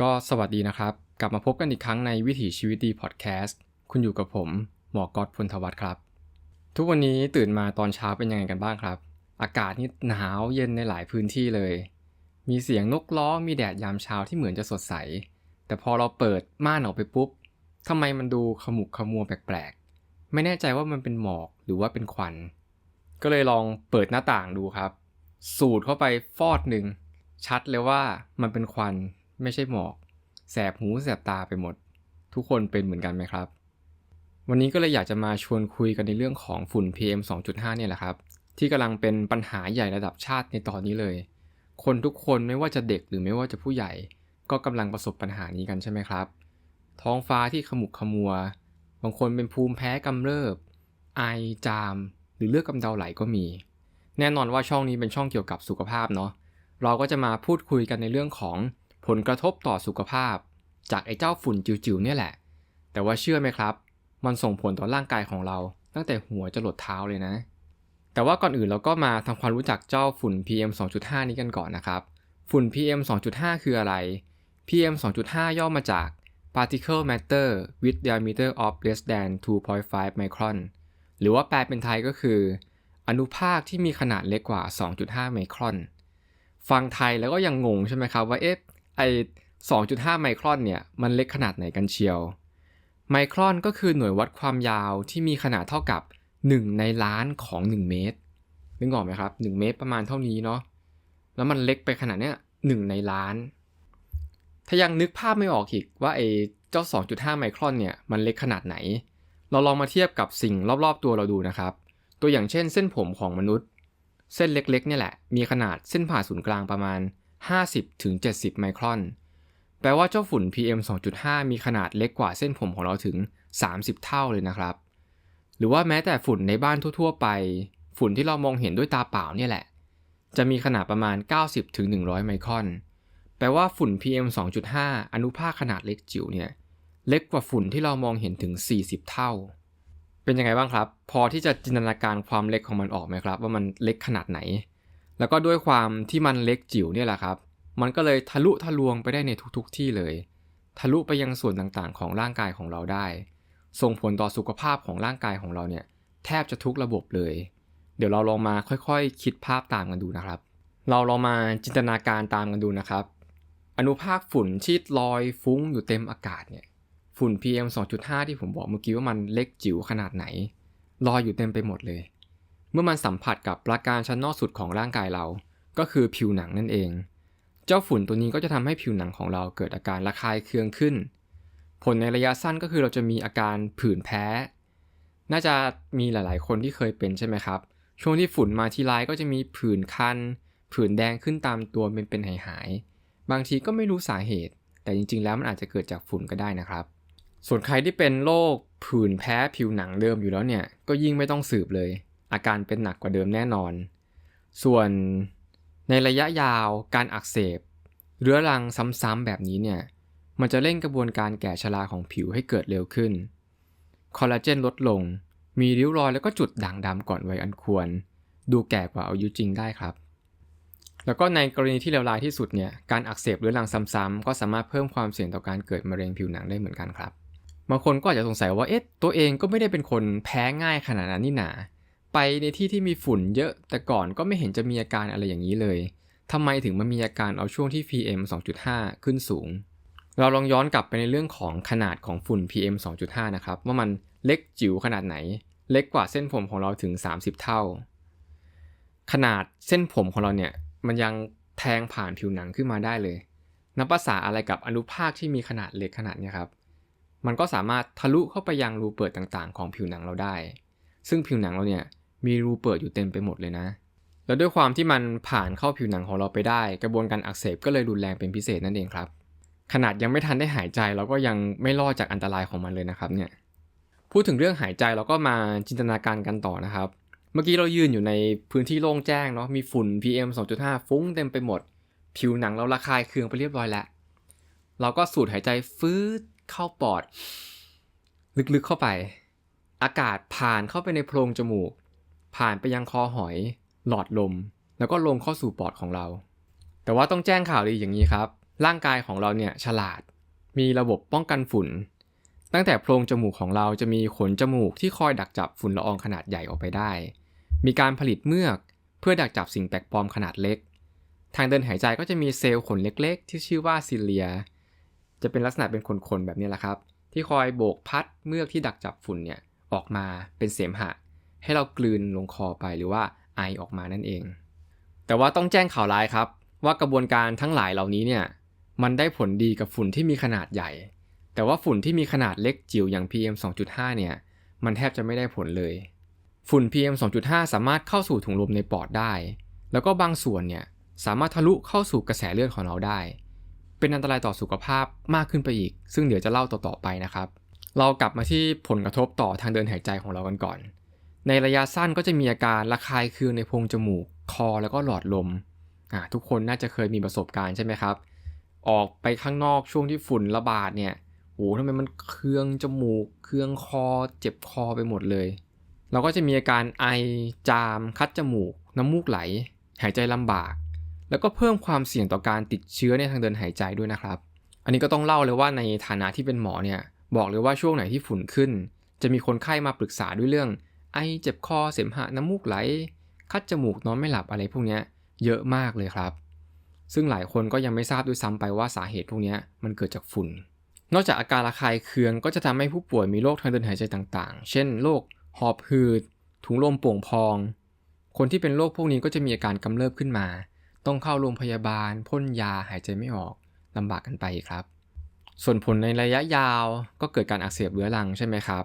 ก็สวัสดีนะครับ กลับมาพบกันอีกครั้งในวิถีชีวิตดีพอดแคสต์คุณอยู่กับผม หมอกอดพลทวัฒน์ครับ ทุกวันนี้ตื่นมาตอนเช้าเป็นยังไงกันบ้างครับ อากาศนี่หนาวเย็นในหลายพื้นที่เลย มีเสียงนกร้องมีแดดยามเช้าที่เหมือนจะสดใส แต่พอเราเปิดม่านออกไปปุ๊บทำไมมันดูขมุกขมัวแปลกๆ ไม่แน่ใจว่ามันเป็นหมอกหรือว่าเป็นควัน ก็เลยลองเปิดหน้าต่างดูครับ สูดเข้าไปฟอดหนึ่งชัดเลยว่ามันเป็นควัน ไม่ใช่หมอก แสบหูแสบตาไปหมด ทุกคนเป็นเหมือนกันไหมครับ วันนี้ก็เลยอยากจะมาชวนคุยกันในเรื่องของฝุ่น PM 2.5 เนี่ยแหละครับ ที่กำลังเป็นปัญหาใหญ่ระดับชาติในตอนนี้เลย คนทุกคนไม่ว่าจะเด็กหรือไม่ว่าจะผู้ใหญ่ ก็กำลังประสบปัญหานี้กันใช่ไหมครับ ท้องฟ้าที่ขมุกขมัว บางคนเป็นภูมิแพ้กำเริบ ไอจาม หรือเลือดกำเดาไหลก็มี แน่นอนว่าช่องนี้เป็นช่องเกี่ยวกับสุขภาพเนาะเราก็จะมาพูดคุยกันในเรื่องของ ผลกระทบต่อสุขภาพ จากไอ้เจ้าฝุ่นจิ๋วๆเนี่ยแหละ แต่ว่าเชื่อไหมครับ มันส่งผลต่อร่างกายของเรา ตั้งแต่หัวจรดเท้าเลยนะ แต่ว่าก่อนอื่นเราก็มาทำความรู้จักเจ้าฝุ่น PM 2.5 นี้กันก่อนนะครับ ฝุ่น PM 2.5 คืออะไร PM 2.5 ย่อมาจาก particle matter with diameter of less than 2.5 micron หรือว่าแปลเป็นไทยก็คือ อนุภาคที่มีขนาดเล็กกว่า 2.5 ไมครอน ฟังไทยแล้วก็ยังงงใช่ไหมครับว่าเอ๊ะ ไอ2.5 ไมครอนเนี่ยมันเล็กขนาดไหนกันเชียว ไมครอนก็คือหน่วยวัดความยาวที่มีขนาดเท่ากับ 1 ในล้านของ 1 เมตรนึกออกไหมครับ 1 เมตรประมาณเท่านี้เนาะแล้วมันเล็กไปขนาดเนี้ย1ในล้าน ถ้ายังนึกภาพไม่ออกอีกว่าไอ้เจ้า 2.5 ไมครอนเนี่ยมันเล็กขนาดไหน เราลองมาเทียบกับสิ่งรอบๆตัวเราดูนะครับ ตัวอย่างเช่นเส้นผมของมนุษย์ เส้นเล็กๆเนี่ยแหละมีขนาดเส้นผ่าศูนย์กลางประมาณ 50-70 ไมครอน แปลว่าเจ้าฝุ่น PM 2.5 มีขนาดเล็กกว่าเส้นผมของเราถึง 30 เท่าเลยนะครับ หรือว่าแม้แต่ฝุ่นในบ้านทั่ว ๆ ไป ฝุ่นที่เรามองเห็นด้วยตาเปล่าเนี่ยแหละ จะมีขนาดประมาณ 90-100 ไมครอน แปลว่าฝุ่น PM 2.5 อนุภาคขนาดเล็กจิ๋วเนี่ย เล็กกว่าฝุ่นที่เรามองเห็นถึง 40 เท่า เป็นยังไงบ้างครับ พอที่จะจินตนาการความเล็กของมันออกไหมครับ ว่ามันเล็กขนาดไหน แล้วก็ด้วยความที่มันเล็กจิ๋วเนี่ยแหละครับ มันก็เลยทะลุทะลวงไปได้ในทุกๆ ที่เลย ทะลุไปยังส่วนต่างๆ ของร่างกายของเราได้ ส่งผลต่อสุขภาพของร่างกายของเราเนี่ยแทบจะทุกระบบเลย เดี๋ยวเราลองมาค่อยๆคคิดภาพตามกันดูนะครับ เราลองมาจินตนาการตามกันดูนะครับ อนุภาคฝุ่นที่ลอยฟุ้งอยู่เต็มอากาศเนี่ยฝุ่น PM 2.5 ที่ผมบอกเมื่อกี้ว่ามันเล็กจิ๋วขนาดไหนลอยอยู่เต็มไปหมดเลย เมื่อมันสัมผัสกับประการชั้นนอกสุดของร่างกายเรา ก็คือผิวหนังนั่นเอง เจ้าฝุ่นตัวนี้ก็จะทำให้ผิวหนังของเราเกิดอาการระคายเคืองขึ้น ผลในระยะสั้นก็คือเราจะมีอาการผื่นแพ้ น่าจะมีหลาย ๆ คนที่เคยเป็นใช่ไหมครับ ช่วงที่ฝุ่นมาทีไรก็จะมีผื่นคัน ผื่นแดงขึ้นตามตัวเป็นเป็นหายหายๆบางทีก็ไม่รู้สาเหตุ แต่จริง ๆ แล้วมันอาจจะเกิดจากฝุ่นก็ได้นะครับ ส่วนใครที่เป็นโรคผื่นแพ้ผิวหนังเดิมอยู่แล้วเนี่ย ก็ยิ่งไม่ต้องสืบเลย อาการเป็นหนักกว่าเดิมแน่นอน ส่วนในระยะยาวการอักเสบ เรื้อรังซ้ำๆแบบนี้เนี่ย มันจะเร่งกระบวนการแก่ชราของผิวให้เกิดเร็วขึ้น คอลลาเจนลดลง มีริ้วรอยแล้วก็จุดด่างดำก่อนวัยอันควร ดูแก่กว่าอายุจริงได้ครับ แล้วก็ในกรณีที่เลวร้ายที่สุดเนี่ย การอักเสบเรื้อรังซ้ำๆก็สามารถเพิ่มความเสี่ยงต่อการเกิดมะเร็งผิวหนังได้เหมือนกันครับ บางคนก็อาจจะสงสัยว่า เอ๊ะ ตัวเองก็ไม่ได้เป็นคนแพ้ง่ายขนาดนั้นนี่นา ไปในที่ที่มีฝุ่นเยอะ แต่ก่อนก็ไม่เห็นจะมีอาการอะไรอย่างนี้เลยทำไมถึงมามีอาการเอาช่วงที่ PM 2.5 ขึ้นสูง เราลองย้อนกลับไปในเรื่องของขนาดของฝุ่น PM 2.5 นะครับ ว่ามันเล็กจิ๋วขนาดไหน เล็กกว่าเส้นผมของเราถึง 30 เท่า ขนาดเส้นผมของเราเนี่ย มันยังแทงผ่านผิวหนังขึ้นมาได้เลย นับภาษาอะไรกับอนุภาคที่มีขนาดเล็กขนาดนี้ครับ มันก็สามารถทะลุเข้าไปยังรูเปิดต่างๆ ของผิวหนังเราได้ ซึ่งผิวหนังเราเนี่ย มีรูเปิดอยู่เต็มไปหมดเลยนะ แล้วด้วยความที่มันผ่านเข้าผิวหนังของเราไปได้ กระบวนการอักเสบก็เลยรุนแรงเป็นพิเศษนั่นเองครับ ขนาดยังไม่ทันได้หายใจเราก็ยังไม่รอดจากอันตรายของมันเลยนะครับเนี่ย พูดถึงเรื่องหายใจเราก็มาจินตนาการกันต่อนะครับ เมื่อกี้เรายืนอยู่ในพื้นที่โล่งแจ้งเนาะ มีฝุ่น PM 2.5 ฟุ้งเต็มไปหมด ผิวหนังเราระคายเคืองไปเรียบร้อยแล้ว เราก็สูดหายใจฟืดเข้าปอด ลึกๆเข้าไป อากาศผ่านเข้าไปในโพรงจมูก ผ่านไปยังคอหอย หลอดลม แล้วก็ลงเข้าสู่ปอดของเรา แต่ว่าต้องแจ้งข่าวดีอย่างนี้ครับ ร่างกายของเราเนี่ยฉลาด มีระบบป้องกันฝุ่น ตั้งแต่โพรงจมูกของเราจะมีขนจมูกที่คอยดักจับฝุ่นละอองขนาดใหญ่ออกไปได้ มีการผลิตเมือกเพื่อดักจับสิ่งแปลกปลอมขนาดเล็ก ทางเดินหายใจก็จะมีเซลล์ขนเล็ก ๆ ที่ชื่อว่าซิเลีย จะเป็นลักษณะเป็นขนๆแบบนี้แหละครับ ที่คอยโบกพัดเมือกที่ดักจับฝุ่นเนี่ยออกมาเป็นเสมหะ ให้เรากลืนลงคอไปหรือว่าไอออกมานั่นเอง แต่ว่าต้องแจ้งข่าวร้ายครับ ว่ากระบวนการทั้งหลายเหล่านี้เนี่ยมันได้ผลดีกับฝุ่นที่มีขนาดใหญ่ แต่ว่าฝุ่นที่มีขนาดเล็กจิ๋วอย่าง PM 2.5 เนี่ย มันแทบจะไม่ได้ผลเลย ฝุ่น PM 2.5 สามารถเข้าสู่ถุงลมในปอดได้ แล้วก็บางส่วนเนี่ยสามารถทะลุเข้าสู่กระแสเลือดของเราได้ เป็นอันตรายต่อสุขภาพมากขึ้นไปอีก ซึ่งเดี๋ยวจะเล่าต่อๆไปนะครับ เรากลับมาที่ผลกระทบต่อทางเดินหายใจของเรากันก่อน ในระยะสั้นก็จะมีอาการระคายเคืองในโพรงจมูก คอแล้วก็หลอดลมอ่าทุกคนน่าจะเคยมีประสบการณ์ใช่ไหมครับ ออกไปข้างนอกช่วงที่ฝุ่นระบาดเนี่ยโอ้ทำไมมันเคืองจมูก เคืองคอ เจ็บคอไปหมดเลย เราก็จะมีอาการไอจาม คัดจมูก น้ำมูกไหล หายใจลำบาก แล้วก็เพิ่มความเสี่ยงต่อการติดเชื้อในทางเดินหายใจด้วยนะครับ อันนี้ก็ต้องเล่าเลยว่าในฐานะที่เป็นหมอเนี่ยบอกเลยว่าช่วงไหนที่ฝุ่นขึ้น จะมีคนไข้มาปรึกษาด้วยเรื่อง ไอเจ็บคอเสมหะน้ำมูกไหล คัดจมูกนอนไม่หลับอะไรพวกนี้เยอะมากเลยครับ ซึ่งหลายคนก็ยังไม่ทราบด้วยซ้ำไปว่าสาเหตุพวกนี้มันเกิดจากฝุ่น นอกจากอาการระคายเคืองก็จะทำให้ผู้ป่วยมีโรคทางเดินหายใจต่างๆ เช่นโรคหอบหืด ถุงลมโป่งพอง คนที่เป็นโรคพวกนี้ก็จะมีอาการกำเริบขึ้นมา ต้องเข้าโรงพยาบาล พ่นยาหายใจไม่ออกลำบากกันไปครับ ส่วนผลในระยะยาวก็เกิดการอักเสบเรื้อรังใช่ไหมครับ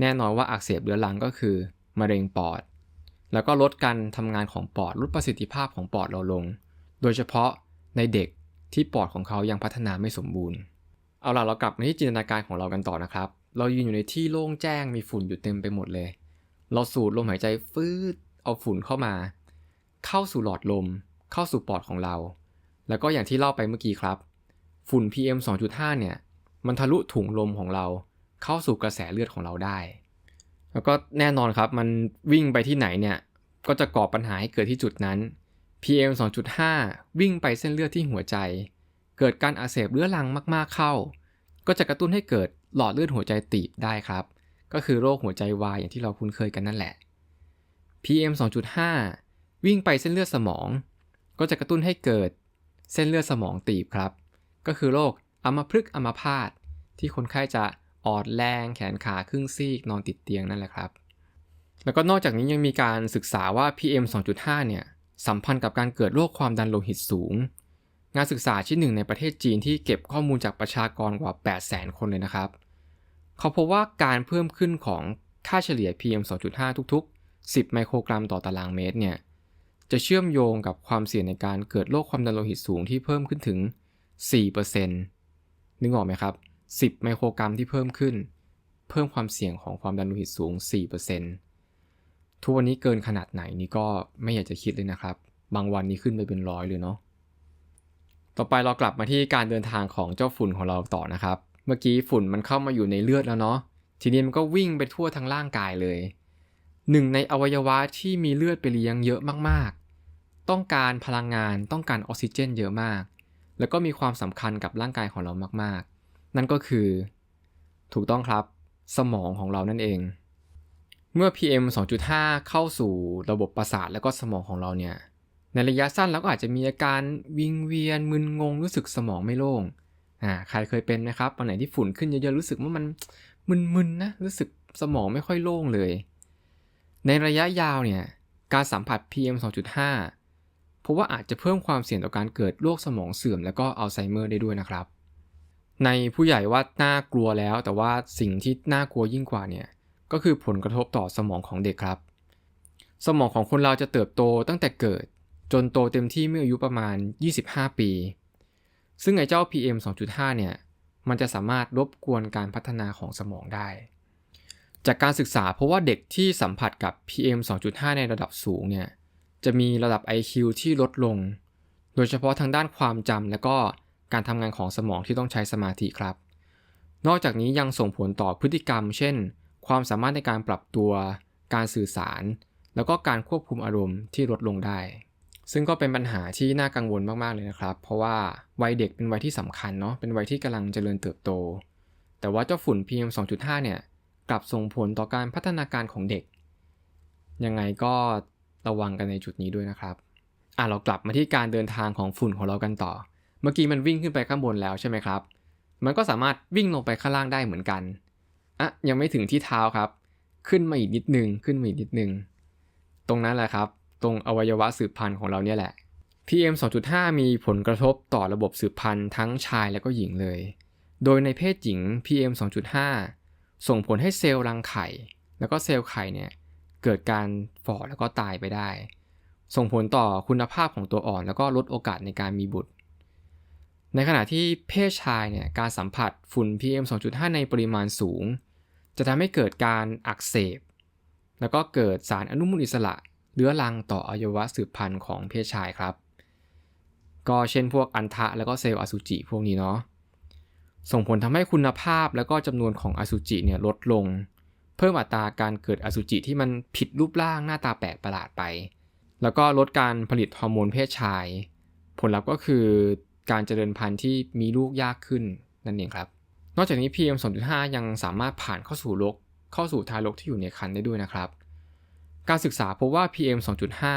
แน่นอนว่าอักเสบเรื้อรังก็คือ มะเร็งปอด แล้วก็ลดการทำงานของปอดลดประสิทธิภาพของปอดเราลง โดยเฉพาะในเด็กที่ปอดของเขายังพัฒนาไม่สมบูรณ์ เอาล่ะเรากลับมาที่จินตนาการของเรากันต่อนะครับ เรายืนอยู่ในที่โล่งแจ้งมีฝุ่นอยู่เต็มไปหมดเลย เราสูดลมหายใจฟืดเอาฝุ่นเข้ามา เข้าสู่หลอดลม เข้าสู่ปอดของเรา แล้วก็อย่างที่เล่าไปเมื่อกี้ครับ ฝุ่น PM 2.5 เนี่ย มันทะลุถุงลมของเรา เข้าสู่กระแสเลือดของเราได้ แล้วก็แน่นอนครับมันวิ่งไปที่ไหนเนี่ย ก็จะก่อปัญหาให้เกิดที่จุดนั้น PM 2.5 วิ่งไปเส้นเลือดที่หัวใจ เกิดการอักเสบเรื้อรังมากๆเข้า ก็จะกระตุ้นให้เกิดหลอดเลือดหัวใจตีบได้ครับ ก็คือโรคหัวใจวายอย่างที่เราคุ้นเคยกันนั่นแหละ PM 2.5 วิ่งไปเส้นเลือดสมอง ก็จะกระตุ้นให้เกิดเส้นเลือดสมองตีบครับ ก็คือโรคอัมพฤกษ์อัมพาตที่คนไข้จะ อ่อนแรงแขนขาครึ่งซีกนอนติดเตียงนั่นแหละครับ แล้วก็นอกจากนี้ยังมีการศึกษาว่า PM 2.5 เนี่ยสัมพันธ์กับการเกิดโรคความดันโลหิตสูง งานศึกษาชิ้นหนึ่งในประเทศจีนที่เก็บข้อมูลจากประชากรกว่า 800,000 คนเลยนะครับ เขาพบว่าการเพิ่มขึ้นของค่าเฉลี่ย PM 2.5 ทุกๆ 10 ไมโครกรัมต่อตารางเมตรเนี่ยจะเชื่อมโยงกับความเสี่ยงในการเกิดโรคความดันโลหิตสูงที่เพิ่มขึ้นถึง 4%นึกออกไหมครับ 10 ไมโครกรัมที่เพิ่มขึ้น เพิ่มความเสี่ยงของความดันโลหิตสูง 4%ทุกวันนี้เกินขนาดไหนนี่ก็ไม่อยากจะคิดเลยนะครับ บางวันนี้ขึ้นไปเป็นร้อยเลยเนาะ ต่อไปเรากลับมาที่การเดินทางของเจ้าฝุ่นของเราต่อนะครับ เมื่อกี้ฝุ่นมันเข้ามาอยู่ในเลือดแล้วเนาะ ทีนี้มันก็วิ่งไปทั่วทั้งร่างกายเลย หนึ่งในอวัยวะที่มีเลือดไปเลี้ยงเยอะมากๆ ต้องการพลังงาน ต้องการออกซิเจน เยอะมาก แล้วก็มีความสำคัญกับร่างกายของเรามากๆ นั่นก็คือ ถูกต้องครับ สมองของเรานั่นเอง เมื่อ PM 2.5 เข้าสู่ระบบประสาทแล้วก็สมองของเราเนี่ย ในระยะสั้นเราก็อาจจะมีอาการวิงเวียนมึนงงรู้สึกสมองไม่โล่งอ่าใครเคยเป็นไหมครับวันไหนที่ฝุ่นขึ้นเยอะๆรู้สึกว่ามันมึนๆนะรู้สึกสมองไม่ค่อยโล่งเลย ในระยะยาวเนี่ยการสัมผัส PM 2.5 เพราะว่าอาจจะเพิ่มความเสี่ยงต่อการเกิดโรคสมองเสื่อม แล้วก็อัลไซเมอร์ได้ด้วยนะครับ ในผู้ใหญ่ว่าน่ากลัวแล้ว แต่ว่าสิ่งที่น่ากลัวยิ่งกว่าเนี่ยก็คือผลกระทบต่อสมองของเด็กครับ สมองของคนเราจะเติบโตตั้งแต่เกิด จนโตเต็มที่เมื่ออายุประมาณ 25 ปี ซึ่งไอ้เจ้า PM 2.5 เนี่ยมันจะสามารถรบกวนการพัฒนาของสมองได้ จากการศึกษาเพราะว่าเด็กที่สัมผัสกับ PM 2.5 ในระดับสูงเนี่ยจะมีระดับ IQ ที่ลดลง โดยเฉพาะทางด้านความจำและก็ การทำงานของสมองที่ต้องใช้สมาธิครับ นอกจากนี้ยังส่งผลต่อพฤติกรรม เช่น ความสามารถในการปรับตัว การสื่อสาร แล้วก็การควบคุมอารมณ์ที่ลดลงได้ ซึ่งก็เป็นปัญหาที่น่ากังวลมากๆเลยนะครับ เพราะว่าวัยเด็กเป็นวัยที่สำคัญเนาะ เป็นวัยที่กำลังเจริญเติบโต แต่ว่าเจ้าฝุ่น PM 2.5 เนี่ยกลับส่งผลต่อการพัฒนาการของเด็ก ยังไงก็ระวังกันในจุดนี้ด้วยนะครับ อะเรากลับมาที่การเดินทางของฝุ่นของเรากันต่อ เมื่อกี้มันวิ่งขึ้นไปข้างบนแล้วใช่ไหมครับ มันก็สามารถวิ่งลงไปข้างล่างได้เหมือนกันอะยังไม่ถึงที่เท้าครับ ขึ้นมาอีกนิดนึงขึ้นมาอีกนิดนึง ตรงนั้นแหละครับ ตรงอวัยวะสืบพันธุ์ของเราเนี่ยแหละ PM 2.5 มีผลกระทบต่อระบบสืบพันธุ์ทั้งชายและก็หญิงเลย โดยในเพศหญิง PM 2.5 ส่งผลให้เซลล์รังไข่ แล้วก็เซลล์ไข่เนี่ยเกิดการฝ่อแล้วก็ตายไปได้ ส่งผลต่อคุณภาพของตัวอ่อน แล้วก็ลดโอกาสในการมีบุตร ในขณะที่เพศชายเนี่ยการสัมผัสฝุ่น PM 2.5 ในปริมาณสูง จะทำให้เกิดการอักเสบ แล้วก็เกิดสารอนุมูลอิสระเรื้อรังต่ออวัยวะสืบพันธุ์ของเพศชายครับ ก็เช่นพวกอันทะแล้วก็เซลล์อสุจิพวกนี้เนาะส่งผลทำให้คุณภาพแล้วก็จำนวนของอสุจิเนี่ยลดลง เพิ่มอัตราการเกิดอสุจิที่มันผิดรูปร่างหน้าตาแปลกประหลาดไป แล้วก็ลดการผลิตฮอร์โมนเพศชาย ผลลัพธ์ก็คือ การเจริญพันธุ์ที่มีลูกยากขึ้นนั่นเองครับ นอกจากนี้ PM 2.5 ยังสามารถผ่านเข้าสู่ลกเข้าสู่ทารกที่อยู่ในครรภ์ได้ด้วยนะครับ การศึกษาพบว่า PM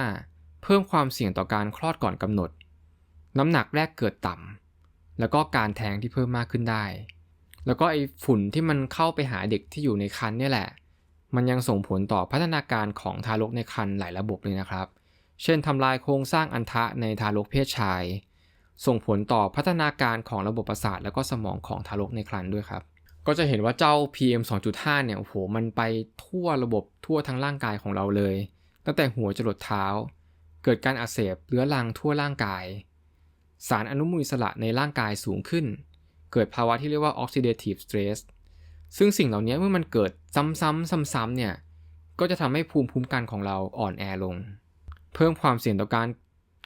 2.5 เพิ่มความเสี่ยงต่อการคลอดก่อนกำหนด น้ำหนักแรกเกิดต่ำแล้วก็การแท้งที่เพิ่มมากขึ้นได้ แล้วก็ไอฝุ่นที่มันเข้าไปหาเด็กที่อยู่ในครรภ์เนี่ยแหละ มันยังส่งผลต่อพัฒนาการของทารกในครรภ์หลายระบบเลยนะครับ เช่นทำลายโครงสร้างอันทะในทารกเพศชาย ส่งผลต่อพัฒนาการของระบบประสาทแล้วก็สมองของทารกในครรภ์ด้วยครับ ก็จะเห็นว่าเจ้า PM 2.5 เนี่ยโอ้โหมันไปทั่วระบบทั่วทั้งร่างกายของเราเลย ตั้งแต่หัวจรดเท้า เกิดการอักเสบเรื้อรังทั่วร่างกาย สารอนุมูลอิสระในร่างกายสูงขึ้น เกิดภาวะที่เรียกว่า oxidative stress ซึ่งสิ่งเหล่านี้เมื่อมันเกิดซ้ำๆซ้ำๆเนี่ยก็จะทำให้ภูมิคุ้มกันของเราอ่อนแอลง เพิ่มความเสี่ยงต่อการ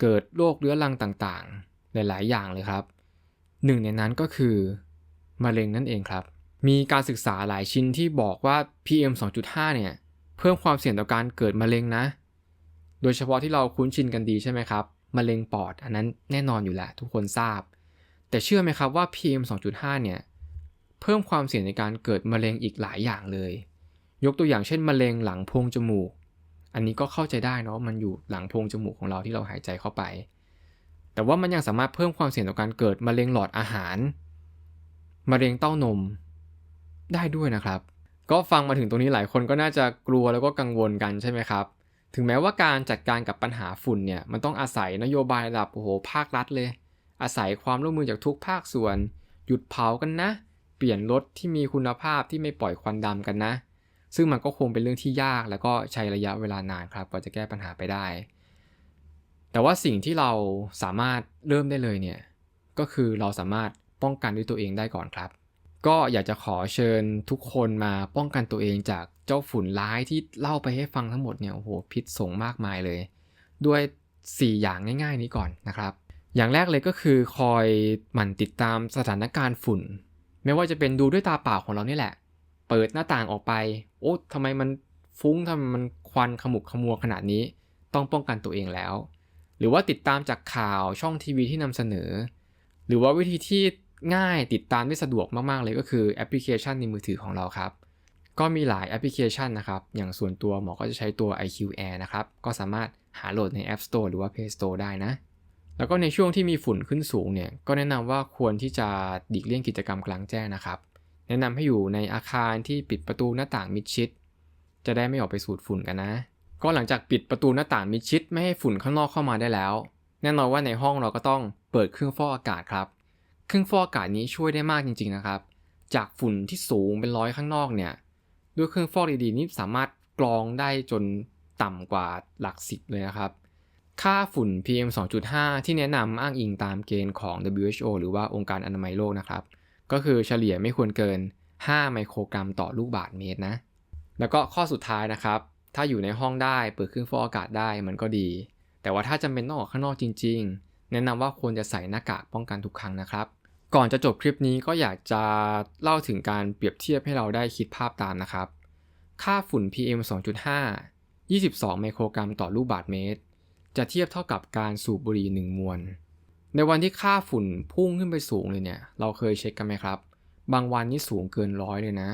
เกิดโรคเรื้อรังต่างๆ หลาย ๆ อย่างเลยครับ หนึ่งในนั้นก็คือมะเร็งนั่นเองครับ มีการศึกษาหลายชิ้นที่บอกว่า PM 2.5 เนี่ย เพิ่มความเสี่ยงต่อการเกิดมะเร็งนะ โดยเฉพาะที่เราคุ้นชินกันดีใช่ไหมครับ มะเร็งปอดอันนั้นแน่นอนอยู่แหล้วทุกคนทราบ แต่เชื่อไหมครับว่า PM 2.5 เนี่ย เพิ่มความเสี่ยงในการเกิดมะเร็งอีกหลายอย่างเลย ยกตัวอย่างเช่น มะเร็งหลังโพรงจมูก อันนี้ก็เข้าใจได้เนาะ มันอยู่หลังโพรงจมูกของเราที่เราหายใจเข้าไป แต่ว่ามันยังสามารถเพิ่มความเสี่ยงต่อการเกิดมะเร็งหลอดอาหาร มะเร็งเต้านม ได้ด้วยนะครับ ก็ฟังมาถึงตรงนี้หลายคนก็น่าจะกลัวแล้วก็กังวลกันใช่ไหมครับ ถึงแม้ว่าการจัดการกับปัญหาฝุ่นเนี่ยมันต้องอาศัยนโยบายระดับโอ้โหภาครัฐเลย อาศัยความร่วมมือจากทุกภาคส่วน หยุดเผากันนะ เปลี่ยนรถที่มีคุณภาพที่ไม่ปล่อยควันดำกันนะ ซึ่งมันก็คงเป็นเรื่องที่ยากแล้วก็ใช้ระยะเวลานานครับกว่าจะแก้ปัญหาไปได้ แต่ว่าสิ่งที่เราสามารถเริ่มได้เลยเนี่ย ก็คือเราสามารถป้องกันด้วยตัวเองได้ก่อนครับ ก็อยากจะขอเชิญทุกคนมาป้องกันตัวเองจากเจ้าฝุ่นร้ายที่เล่าไปให้ฟังทั้งหมดเนี่ยโอ้โหพิษสงมากมายเลย ด้วย 4 อย่างง่าย ๆ นี้ก่อนนะครับ อย่างแรกเลยก็คือคอยหมั่นติดตามสถานการณ์ฝุ่น ไม่ว่าจะเป็นดูด้วยตาเปล่าของเรานี่แหละ เปิดหน้าต่างออกไป โอ้ทำไมมันฟุ้งทำไมมันควันขมุกขมัวขนาดนี้ ต้องป้องกันตัวเองแล้ว หรือว่าติดตามจากข่าวช่องทีวีที่นำเสนอ หรือว่าวิธีที่ง่ายติดตามได้สะดวกมาก ๆ เลยก็คือแอปพลิเคชันในมือถือของเราครับ ก็มีหลายแอปพลิเคชันนะครับ อย่างส่วนตัวหมอก็จะใช้ตัว IQ Air นะครับ ก็สามารถหาโหลดใน App Store หรือว่า Play Store ได้นะ แล้วก็ในช่วงที่มีฝุ่นขึ้นสูงเนี่ย ก็แนะนำว่าควรที่จะหลีกเลี่ยงกิจกรรมกลางแจ้งนะครับ แนะนำให้อยู่ในอาคารที่ปิดประตูหน้าต่างมิดชิด จะได้ไม่ออกไปสูดฝุ่นกันนะ ก็หลังจากปิดประตูหน้าต่างมิดชิดไม่ให้ฝุ่นข้างนอกเข้ามาได้แล้ว แน่นอนว่าในห้องเราก็ต้องเปิดเครื่องฟอกอากาศครับ เครื่องฟอกอากาศนี้ช่วยได้มากจริง ๆนะครับ จากฝุ่นที่สูงเป็นร้อยข้างนอกเนี่ย ด้วยเครื่องฟอกดีๆ นี้สามารถกรองได้จนต่ำกว่าหลักสิบเลยนะครับ ค่าฝุ่น PM 2.5 ที่แนะนำอ้างอิงตามเกณฑ์ของ WHO หรือว่าองค์การอนามัยโลกนะครับ ก็คือเฉลี่ยไม่ควรเกิน 5 ไมโครกรัมต่อลูกบาศก์เมตรนะ แล้วก็ข้อสุดท้ายนะครับ ถ้าอยู่ในห้องได้เปิดเครื่องฟอกอากาศได้มันก็ดี แต่ว่าถ้าจำเป็นต้องออกข้างนอกจริง ๆ แนะนำว่าควรจะใส่หน้ากากป้องกันทุกครั้งนะครับ ก่อนจะจบคลิปนี้ก็อยากจะเล่าถึงการเปรียบเทียบให้เราได้คิดภาพตามนะครับ ค่าฝุ่น PM 2.5 22 ไมโครกรัมต่อลูกบาศก์เมตร จะเทียบเท่ากับการสูบบุหรี่หนึ่งมวน ในวันที่ค่าฝุ่นพุ่งขึ้นไปสูงเลยเนี่ย เราเคยเช็คกันไหมครับ บางวันนี่สูงเกินร้อยเลยนะ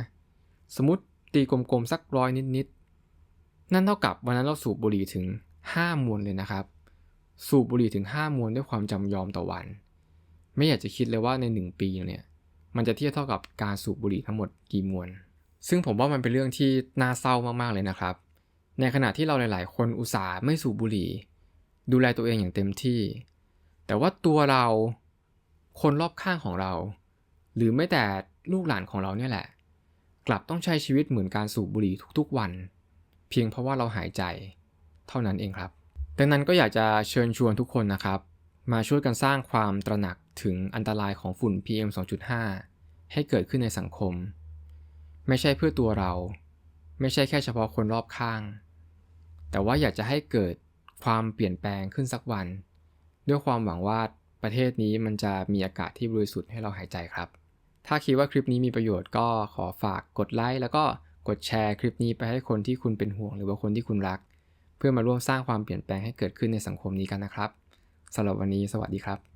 สมมติตีกลมๆ สักร้อยนิดๆ นั่นเท่ากับวันนั้นเราสูบบุหรี่ถึง 5 มวนเลยนะครับ สูบบุหรี่ถึง 5 มวนด้วยความจำยอมต่อวัน ไม่อยากจะคิดเลยว่าใน 1 ปีเนี่ยมันจะเทียบเท่ากับการสูบบุหรี่ทั้งหมดกี่มวน ซึ่งผมว่ามันเป็นเรื่องที่น่าเศร้ามากๆเลยนะครับ ในขณะที่เราหลาย ๆ คนอุตส่าห์ไม่สูบบุหรี่ ดูแลตัวเองอย่างเต็มที่ แต่ว่าตัวเราคนรอบข้างของเรา หรือไม่แต่ลูกหลานของเราเนี่ยแหละ กลับต้องใช้ชีวิตเหมือนการสูบบุหรี่ทุกๆวัน พียงเพราะว่าเราหายใจ เท่านั้นเองครับ ดังนั้นก็อยากจะเชิญชวนทุกคนนะครับ มาช่วยกันสร้างความตระหนักถึงอันตรายของฝุ่น PM 2.5 ให้เกิดขึ้นในสังคม ไม่ใช่เพื่อตัวเรา ไม่ใช่แค่เฉพาะคนรอบข้าง แต่ว่าอยากจะให้เกิดความเปลี่ยนแปลงขึ้นสักวัน ด้วยความหวังว่าประเทศนี้มันจะมีอากาศที่บริสุทธิ์ให้เราหายใจครับ ถ้าคิดว่าคลิปนี้มีประโยชน์ก็ขอฝากกดไลค์แล้วก็ กดแชร์คลิปนี้ไปให้คนที่คุณเป็นห่วงหรือว่าคนที่คุณรัก เพื่อมาร่วมสร้างความเปลี่ยนแปลงให้เกิดขึ้นในสังคมนี้กันนะครับสำหรับวันนี้สวัสดีครับ